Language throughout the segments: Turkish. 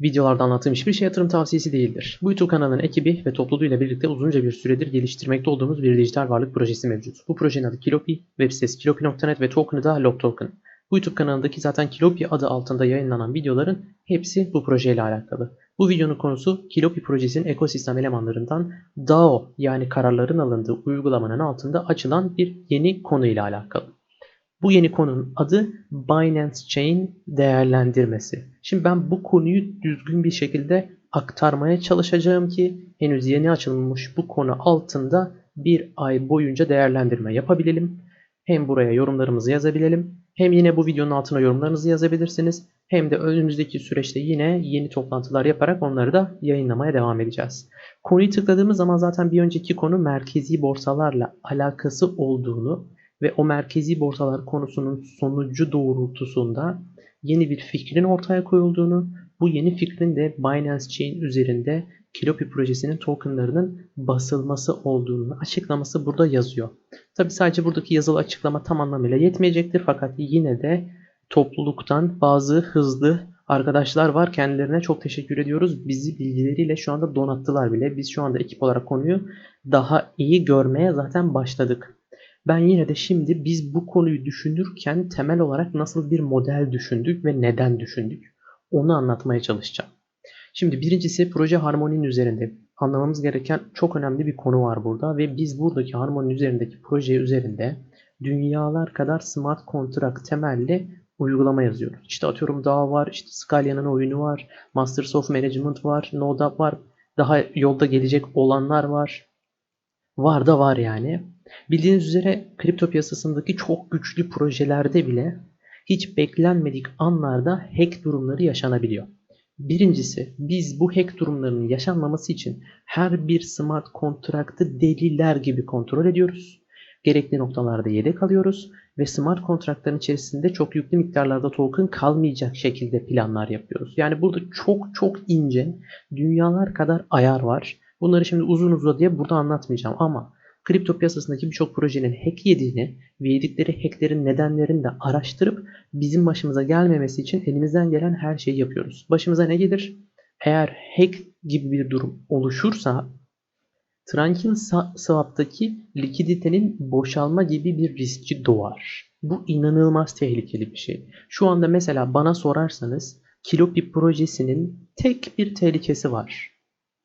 Videolarda anlattığım hiçbir şey yatırım tavsiyesi değildir. Bu YouTube kanalının ekibi ve topluluğuyla birlikte uzunca bir süredir geliştirmekte olduğumuz bir dijital varlık projesi mevcut. Bu projenin adı Kilopi, web sitesi kilopi.net ve token'ı da LogToken. Bu YouTube kanalındaki zaten Kilopi adı altında yayınlanan videoların hepsi bu projeyle alakalı. Bu videonun konusu Kilopi projesinin ekosistem elemanlarından DAO yani kararların alındığı uygulamanın altında açılan bir yeni konu ile alakalı. Bu yeni konunun adı Binance Chain değerlendirmesi. Şimdi ben bu konuyu düzgün bir şekilde aktarmaya çalışacağım ki henüz yeni açılmış bu konu altında bir ay boyunca değerlendirme yapabilelim. Hem buraya yorumlarımızı yazabilelim. Hem yine bu videonun altına yorumlarınızı yazabilirsiniz. Hem de önümüzdeki süreçte yine yeni toplantılar yaparak onları da yayınlamaya devam edeceğiz. Konuyu tıkladığımız zaman zaten bir önceki konu merkezi borsalarla alakası olduğunu ve o merkezi borsalar konusunun sonucu doğrultusunda yeni bir fikrin ortaya koyulduğunu, bu yeni fikrin de Binance Chain üzerinde Kilopi projesinin tokenlarının basılması olduğunu açıklaması burada yazıyor. Tabi sadece buradaki yazılı açıklama tam anlamıyla yetmeyecektir fakat yine de topluluktan bazı hızlı arkadaşlar var. Kendilerine çok teşekkür ediyoruz. Bizi bilgileriyle şu anda donattılar bile. Biz şu anda ekip olarak konuyu daha iyi görmeye zaten başladık. Ben yine de şimdi biz bu konuyu düşünürken temel olarak nasıl bir model düşündük ve neden düşündük onu anlatmaya çalışacağım. Şimdi birincisi proje harmoninin üzerinde anlamamız gereken çok önemli bir konu var burada ve biz buradaki harmoninin üzerindeki proje üzerinde dünyalar kadar smart contract temelli uygulama yazıyoruz. İşte atıyorum DAO var, işte Scalia'nın oyunu var, Masters of Management var, NoDAP var, daha yolda gelecek olanlar var. Var da var yani. Bildiğiniz üzere kripto piyasasındaki çok güçlü projelerde bile hiç beklenmedik anlarda hack durumları yaşanabiliyor. Birincisi biz bu hack durumlarının yaşanmaması için her bir smart kontraktı deliler gibi kontrol ediyoruz. Gerekli noktalarda yedek alıyoruz ve smart kontraktların içerisinde çok yüklü miktarlarda token kalmayacak şekilde planlar yapıyoruz. Yani burada çok çok ince dünyalar kadar ayar var. Bunları şimdi uzun uzadıya burada anlatmayacağım ama kripto piyasasındaki birçok projenin hack yediğini ve yedikleri hacklerin nedenlerini de araştırıp bizim başımıza gelmemesi için elimizden gelen her şeyi yapıyoruz. Başımıza ne gelir? Eğer hack gibi bir durum oluşursa Tranquil Swap'taki likiditenin boşalma gibi bir riski doğar. Bu inanılmaz tehlikeli bir şey. Şu anda mesela bana sorarsanız Kilopi projesinin tek bir tehlikesi var.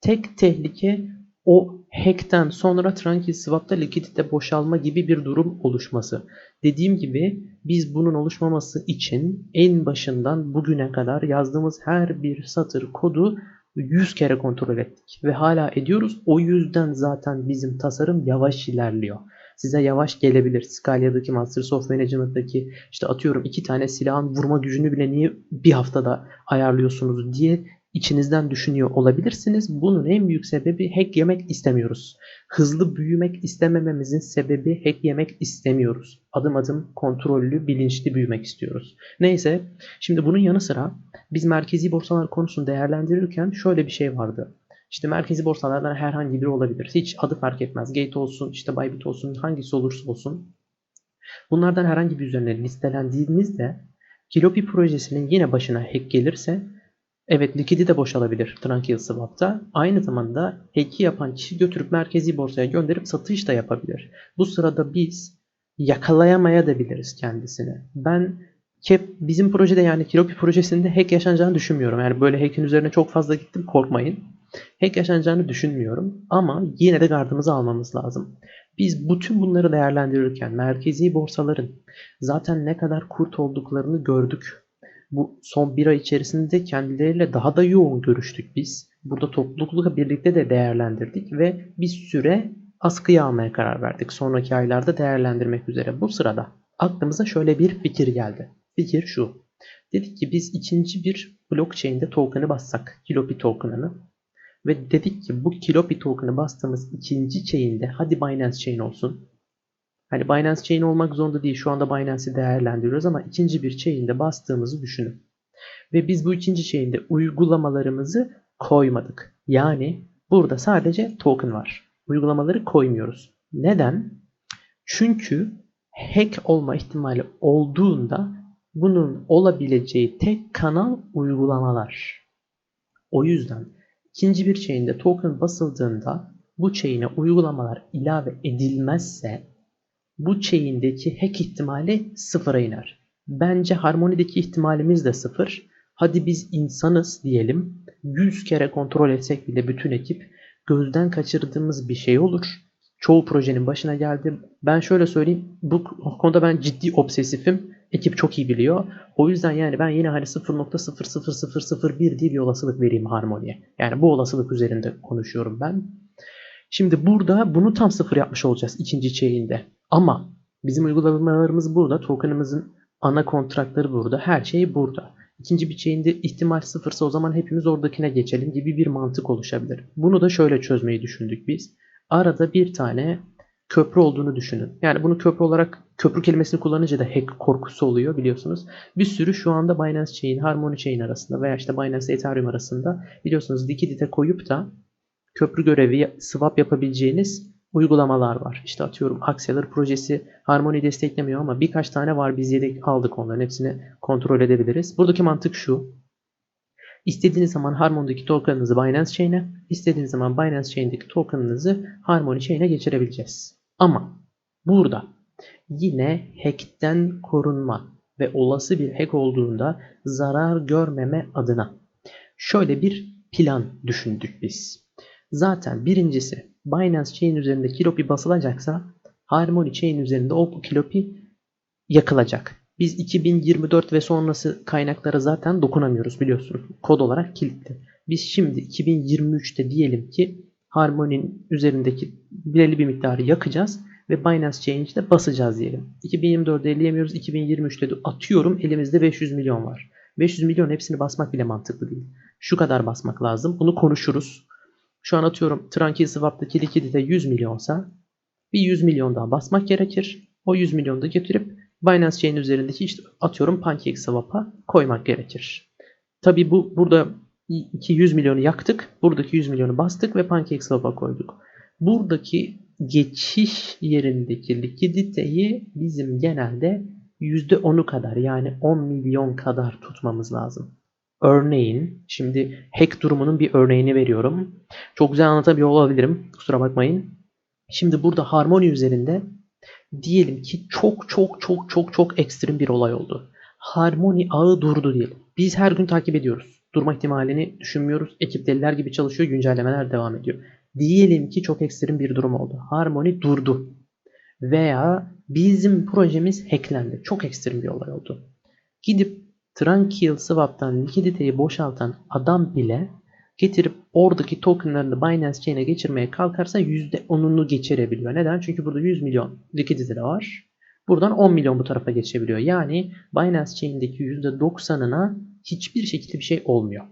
Tek tehlike o hack'ten sonra Tranquil Swap'ta likidite boşalma gibi bir durum oluşması. Dediğim gibi biz bunun oluşmaması için en başından bugüne kadar yazdığımız her bir satır kodu 100 kere kontrol ettik ve hala ediyoruz. O yüzden zaten bizim tasarım yavaş ilerliyor. Size yavaş gelebilir. Scalia'daki Masters of Management'daki işte atıyorum iki tane silahın vurma gücünü bile niye bir haftada ayarlıyorsunuz diye içinizden düşünüyor olabilirsiniz. Bunun en büyük sebebi hack yemek istemiyoruz. Hızlı büyümek istemememizin sebebi hack yemek istemiyoruz. Adım adım kontrollü, bilinçli büyümek istiyoruz. Neyse, şimdi bunun yanı sıra biz merkezi borsalar konusunu değerlendirirken şöyle bir şey vardı. İşte merkezi borsalardan herhangi biri olabilir. Hiç adı fark etmez. Gate olsun, işte Bybit olsun, hangisi olursa olsun. Bunlardan herhangi bir üzerine listelendiğimizde Kilopi projesinin yine başına hack gelirse Evet likidi de boşalabilir Tranquil Swap'ta. Aynı zamanda hack'i yapan kişi götürüp merkezi borsaya gönderip satış da yapabilir. Bu sırada biz yakalayamaya da biliriz kendisini. Ben Kep bizim projede yani Kilopi projesinde hack yaşanacağını düşünmüyorum. Yani böyle hack'in üzerine çok fazla gittim korkmayın. Hack yaşanacağını düşünmüyorum ama yine de gardımızı almamız lazım. Biz bütün bunları değerlendirirken merkezi borsaların zaten ne kadar kurt olduklarını gördük bu son bir ay içerisinde kendileriyle daha da yoğun görüştük biz. Burada toplulukla birlikte de değerlendirdik ve bir süre askıya almaya karar verdik. Sonraki aylarda değerlendirmek üzere. Bu sırada aklımıza şöyle bir fikir geldi. Fikir şu. Dedik ki biz ikinci bir blockchain'de token'ı bassak. Kilopi token'ını. Ve dedik ki bu Kilopi token'ı bastığımız ikinci chain'de hadi Binance Chain olsun. Hani Binance Chain olmak zorunda değil. Şu anda Binance'i değerlendiriyoruz ama ikinci bir chain'de bastığımızı düşünün. Ve biz bu ikinci chain'de uygulamalarımızı koymadık. Yani burada sadece token var. Uygulamaları koymuyoruz. Neden? Çünkü hack olma ihtimali olduğunda bunun olabileceği tek kanal uygulamalar. O yüzden ikinci bir chain'de token basıldığında bu chain'e uygulamalar ilave edilmezse bu chain'deki hack ihtimali sıfıra iner. Bence harmonideki ihtimalimiz de sıfır. Hadi biz insanız diyelim. 100 kere kontrol etsek bile bütün ekip gözden kaçırdığımız bir şey olur. Çoğu projenin başına geldi. Ben şöyle söyleyeyim. Bu konuda ben ciddi obsesifim. Ekip çok iyi biliyor. O yüzden yani ben yine hani 0.00001 diye bir olasılık vereyim harmoniye. Yani bu olasılık üzerinde konuşuyorum ben. Şimdi burada bunu tam sıfır yapmış olacağız ikinci chain'de. Ama bizim uygulamalarımız burada. Token'ımızın ana kontratları burada. Her şey burada. İkinci bir chain'de ihtimal sıfırsa o zaman hepimiz oradakine geçelim gibi bir mantık oluşabilir. Bunu da şöyle çözmeyi düşündük biz. Arada bir tane köprü olduğunu düşünün. Yani bunu köprü olarak köprü kelimesini kullanınca da hack korkusu oluyor biliyorsunuz. Bir sürü şu anda Binance Chain, Harmony Chain arasında veya işte Binance Ethereum arasında biliyorsunuz Liquidity koyup da köprü görevi swap yapabileceğiniz uygulamalar var. İşte atıyorum Axeler projesi Harmony desteklemiyor ama birkaç tane var biz yedek aldık onların hepsini kontrol edebiliriz. Buradaki mantık şu. İstediğiniz zaman Harmony'deki token'ınızı Binance Chain'e, istediğiniz zaman Binance Chain'deki token'ınızı Harmony Chain'e geçirebileceğiz. Ama burada yine hack'ten korunma ve olası bir hack olduğunda zarar görmeme adına şöyle bir plan düşündük biz. Zaten birincisi Binance Chain üzerinde kilopi basılacaksa Harmony Chain üzerinde o kilopi yakılacak. Biz 2024 ve sonrası kaynaklara zaten dokunamıyoruz biliyorsunuz. Kod olarak kilitli. Biz şimdi 2023'te diyelim ki Harmony'nin üzerindeki belirli bir miktarı yakacağız ve Binance Change'de basacağız diyelim. 2024'de elleyemiyoruz. 2023'te de atıyorum elimizde 500 milyon var. 500 milyon hepsini basmak bile mantıklı değil. Şu kadar basmak lazım. Bunu konuşuruz. Şu an atıyorum Tranquil Swap'taki likidite 100 milyonsa bir 100 milyon daha basmak gerekir. O 100 milyonu da getirip Binance Chain üzerindeki işte atıyorum PancakeSwap'a koymak gerekir. Tabi bu burada 200 milyonu yaktık. Buradaki 100 milyonu bastık ve PancakeSwap'a koyduk. Buradaki geçiş yerindeki likiditeyi bizim genelde %10'u kadar yani 10 milyon kadar tutmamız lazım. Örneğin şimdi hack durumunun bir örneğini veriyorum. Çok güzel anlatabiliyor olabilirim. Kusura bakmayın. Şimdi burada Harmony üzerinde diyelim ki çok çok çok çok çok ekstrem bir olay oldu. Harmony ağı durdu diyelim. Biz her gün takip ediyoruz. Durma ihtimalini düşünmüyoruz. Ekip deliler gibi çalışıyor. Güncellemeler devam ediyor. Diyelim ki çok ekstrem bir durum oldu. Harmony durdu. Veya bizim projemiz hacklendi. Çok ekstrem bir olay oldu. Gidip Tranquil Swap'tan likiditeyi boşaltan adam bile getirip oradaki tokenlarını Binance Chain'e geçirmeye kalkarsa %10'unu geçirebiliyor. Neden? Çünkü burada 100 milyon likidite de var. Buradan 10 milyon bu tarafa geçebiliyor. Yani Binance Chain'deki %90'ına hiçbir şekilde bir şey olmuyor.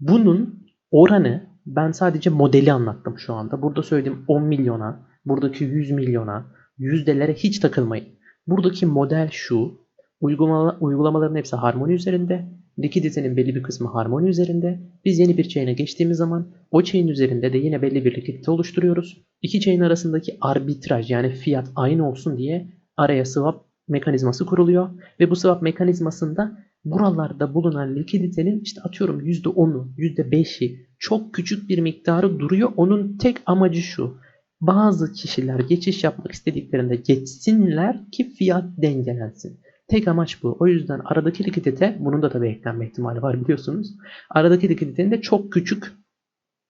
Bunun oranı ben sadece modeli anlattım şu anda. Burada söylediğim 10 milyona, buradaki 100 milyona, yüzdelere hiç takılmayın. Buradaki model şu. Uygulama, uygulamaların hepsi harmoni üzerinde. Likiditenin belli bir kısmı harmoni üzerinde. Biz yeni bir chain'e geçtiğimiz zaman o chain üzerinde de yine belli bir likidite oluşturuyoruz. İki chain arasındaki arbitraj yani fiyat aynı olsun diye araya swap mekanizması kuruluyor. Ve bu swap mekanizmasında buralarda bulunan likiditenin işte atıyorum %10'u, %5'i çok küçük bir miktarı duruyor. Onun tek amacı şu. Bazı kişiler geçiş yapmak istediklerinde geçsinler ki fiyat dengelensin. Tek amaç bu. O yüzden aradaki likidite bunun da tabii eklenme ihtimali var biliyorsunuz. Aradaki likiditenin de çok küçük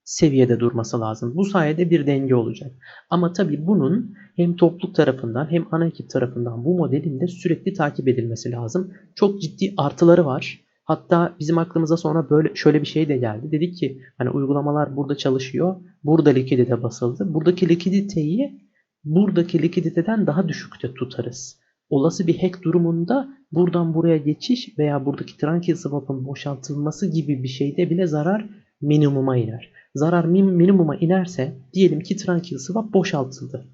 seviyede durması lazım. Bu sayede bir denge olacak. Ama tabii bunun hem topluluk tarafından hem ana ekip tarafından bu modelin de sürekli takip edilmesi lazım. Çok ciddi artıları var. Hatta bizim aklımıza sonra böyle şöyle bir şey de geldi. Dedik ki hani uygulamalar burada çalışıyor. Burada likidite basıldı. Buradaki likiditeyi buradaki likiditeden daha düşükte tutarız. Olası bir hack durumunda buradan buraya geçiş veya buradaki Tranquil Swap'ın boşaltılması gibi bir şeyde bile zarar minimuma iner. Zarar minimuma inerse diyelim ki Tranquil Swap boşaltıldı.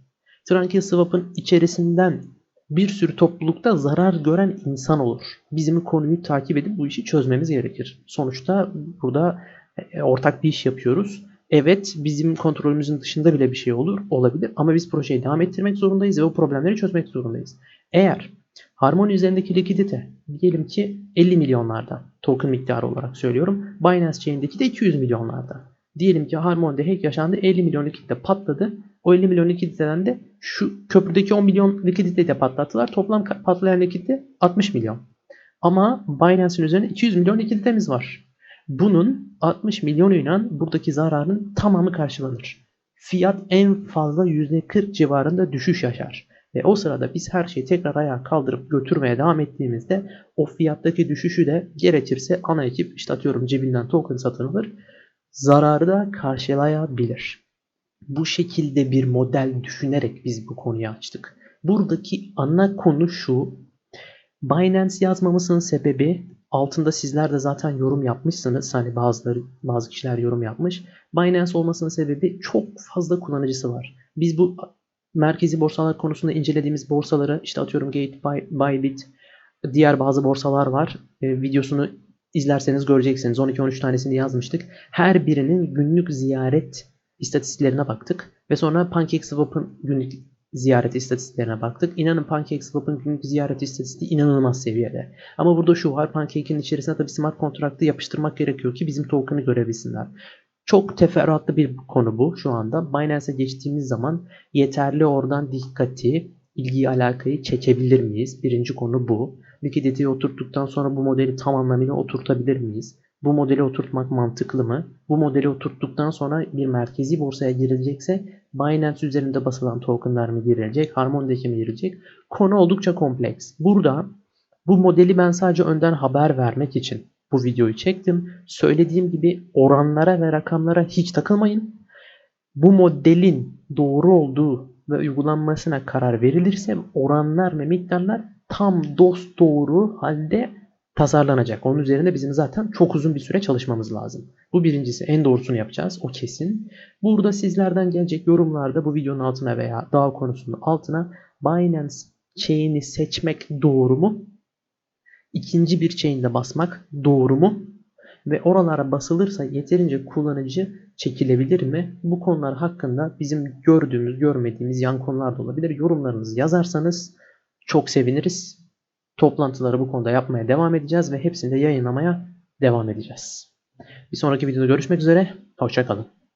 Tranquil Swap'ın içerisinden bir sürü toplulukta zarar gören insan olur. Bizim konuyu takip edip bu işi çözmemiz gerekir. Sonuçta burada e, ortak bir iş yapıyoruz. Evet bizim kontrolümüzün dışında bile bir şey olur, olabilir ama biz projeyi devam ettirmek zorundayız ve o problemleri çözmek zorundayız. Eğer Harmony üzerindeki likidite diyelim ki 50 milyonlarda token miktarı olarak söylüyorum. Binance Chain'deki de 200 milyonlarda. Diyelim ki Harmony'de hack yaşandı 50 milyon likidite patladı. O 50 milyon likiditeden de şu köprüdeki 10 milyon likiditeyi de patlattılar. Toplam patlayan likidite 60 milyon. Ama Binance'in üzerinde 200 milyon likiditemiz var. Bunun 60 milyonuyla buradaki zararın tamamı karşılanır. Fiyat en fazla %40 civarında düşüş yaşar. Ve o sırada biz her şeyi tekrar ayağa kaldırıp götürmeye devam ettiğimizde o fiyattaki düşüşü de gerekirse ana ekip işte atıyorum cebinden token satın alır. Zararı da karşılayabilir. Bu şekilde bir model düşünerek biz bu konuyu açtık. Buradaki ana konu şu. Binance yazmamızın sebebi altında sizler de zaten yorum yapmışsınız. Hani bazıları bazı kişiler yorum yapmış. Binance olmasının sebebi çok fazla kullanıcısı var. Biz bu merkezi borsalar konusunda incelediğimiz borsaları işte atıyorum Gate, Bybit, diğer bazı borsalar var. E, videosunu izlerseniz göreceksiniz. 12-13 tanesini yazmıştık. Her birinin günlük ziyaret istatistiklerine baktık. Ve sonra PancakeSwap'ın günlük ziyaret istatistiklerine baktık. İnanın PancakeSwap'ın günlük ziyaret istatistiği inanılmaz seviyede. Ama burada şu var. Pancake'in içerisine tabii smart kontraktı yapıştırmak gerekiyor ki bizim token'ı görebilsinler. Çok teferruatlı bir konu bu şu anda. Binance'e geçtiğimiz zaman yeterli oradan dikkati, ilgiyi, alakayı çekebilir miyiz? Birinci konu bu. Likiditeyi oturttuktan sonra bu modeli tam anlamıyla oturtabilir miyiz? Bu modeli oturtmak mantıklı mı? Bu modeli oturttuktan sonra bir merkezi borsaya girilecekse Binance üzerinde basılan tokenlar mı girilecek? Harmony'deki mi girilecek? Konu oldukça kompleks. Burada bu modeli ben sadece önden haber vermek için bu videoyu çektim. Söylediğim gibi oranlara ve rakamlara hiç takılmayın. Bu modelin doğru olduğu ve uygulanmasına karar verilirse oranlar ve miktarlar tam dost doğru halde tasarlanacak. Onun üzerinde bizim zaten çok uzun bir süre çalışmamız lazım. Bu birincisi en doğrusunu yapacağız. O kesin. Burada sizlerden gelecek yorumlarda bu videonun altına veya daha konusunun altına Binance chain'i seçmek doğru mu? İkinci bir chain'de basmak doğru mu? Ve oralara basılırsa yeterince kullanıcı çekilebilir mi? Bu konular hakkında bizim gördüğümüz, görmediğimiz yan konular da olabilir. Yorumlarınızı yazarsanız çok seviniriz. Toplantıları bu konuda yapmaya devam edeceğiz ve hepsini de yayınlamaya devam edeceğiz. Bir sonraki videoda görüşmek üzere. Hoşçakalın.